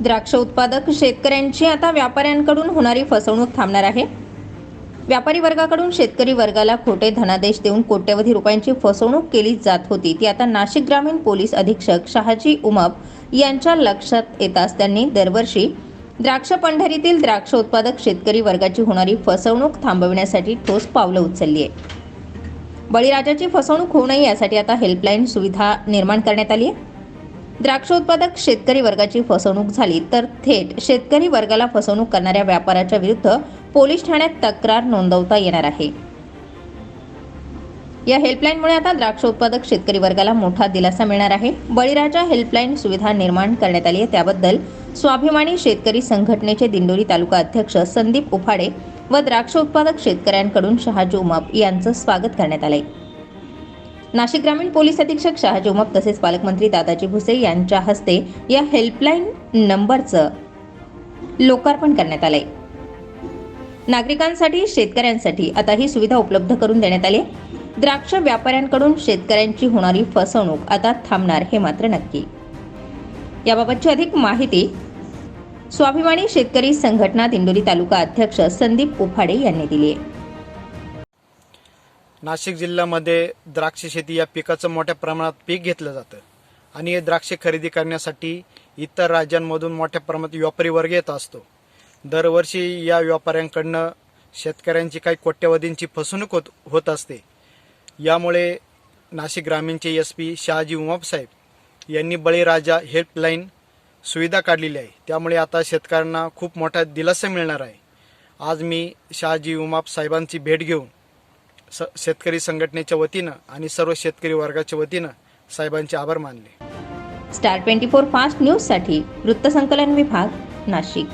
द्राक्ष उत्पादक शेतकऱ्यांची आता व्यापाऱ्यांकडून होणारी फसवणूक थांबणार आहे. व्यापारी वर्गाकडून शेतकरी वर्गाला खोटे धनादेश देऊन कोट्यवधी रुपयांची फसवणूक केली जात होती ती आता नाशिक ग्रामीण पोलीस अधीक्षक शहाजी उमप यांच्या लक्षात येताच त्यांनी दरवर्षी द्राक्ष पंढरीतील द्राक्ष उत्पादक शेतकरी वर्गाची होणारी फसवणूक थांबविण्यासाठी ठोस पावलं उचलली आहे बळीराजाची फसवणूक होऊ नये यासाठी आता हेल्पलाईन सुविधा निर्माण करण्यात आली आहे. द्राक्ष उत्पादक शेतकरी वर्गाची फसवणूक झाली तर थेट शेतकरी वर्गाला फसवणूक करणाऱ्या व्यापाऱ्याच्या विरुद्ध पोलीस ठाण्यात तक्रार नोंदवता येणार आहे. या हेल्पलाईनमुळे आता द्राक्ष उत्पादक शेतकरी वर्गाला मोठा दिलासा मिळणार आहे. बळीराजा हेल्पलाईन सुविधा निर्माण करण्यात आली आहे. त्याबद्दल स्वाभिमानी शेतकरी संघटनेचे दिंडोरी तालुका अध्यक्ष संदीप उफाडे व द्राक्ष उत्पादक शेतकऱ्यांकडून शहाजी उमप यांचं स्वागत करण्यात आलंय. नाशिक ग्रामीण पोलीस अधीक्षक शहाजी उमप तसेच पालकमंत्री दादाजी भुसे यांच्या हस्ते या हेल्पलाईन नंबरचं लोकार्पण करण्यात आलंय. नागरिकांसाठी शेतकऱ्यांसाठी आता ही सुविधा उपलब्ध करून देण्यात आली द्राक्ष व्यापाऱ्यांकडून शेतकऱ्यांची होणारी फसवणूक आता थांबणार हे मात्र नक्की. याबाबतची अधिक माहिती स्वाभिमानी शेतकरी संघटना दिंडोरी तालुका अध्यक्ष संदीप उफाडे यांनी दिली आहे. नाशिक जिल्ह्यामध्ये द्राक्ष शेती या पिकाचं मोठ्या प्रमाणात पीक घेतलं जातं. आणि हे द्राक्षे खरेदी करण्यासाठी इतर राज्यांमधून मोठ्या प्रमाणात व्यापारी वर्ग येत असतो. दरवर्षी या व्यापाऱ्यांकडनं शेतकऱ्यांची काही कोट्यवधींची फसवणूक होत होत असते. यामुळे नाशिक ग्रामीणचे एस पी शहाजी उमाप साहेब यांनी बळीराजा हेल्पलाईन सुविधा काढलेली आहे. त्यामुळे आता शेतकऱ्यांना खूप मोठा दिलासा मिळणार आहे. आज मी शहाजी उमाप साहेबांची भेट घेऊन स शेतकरी संघटनेच्या वतीनं आणि सर्व शेतकरी वर्गाच्या वतीनं साहेबांचे आभार मानले. स्टार ट्वेंटी फोर फास्ट न्यूजसाठी वृत्तसंकलन विभाग नाशिक.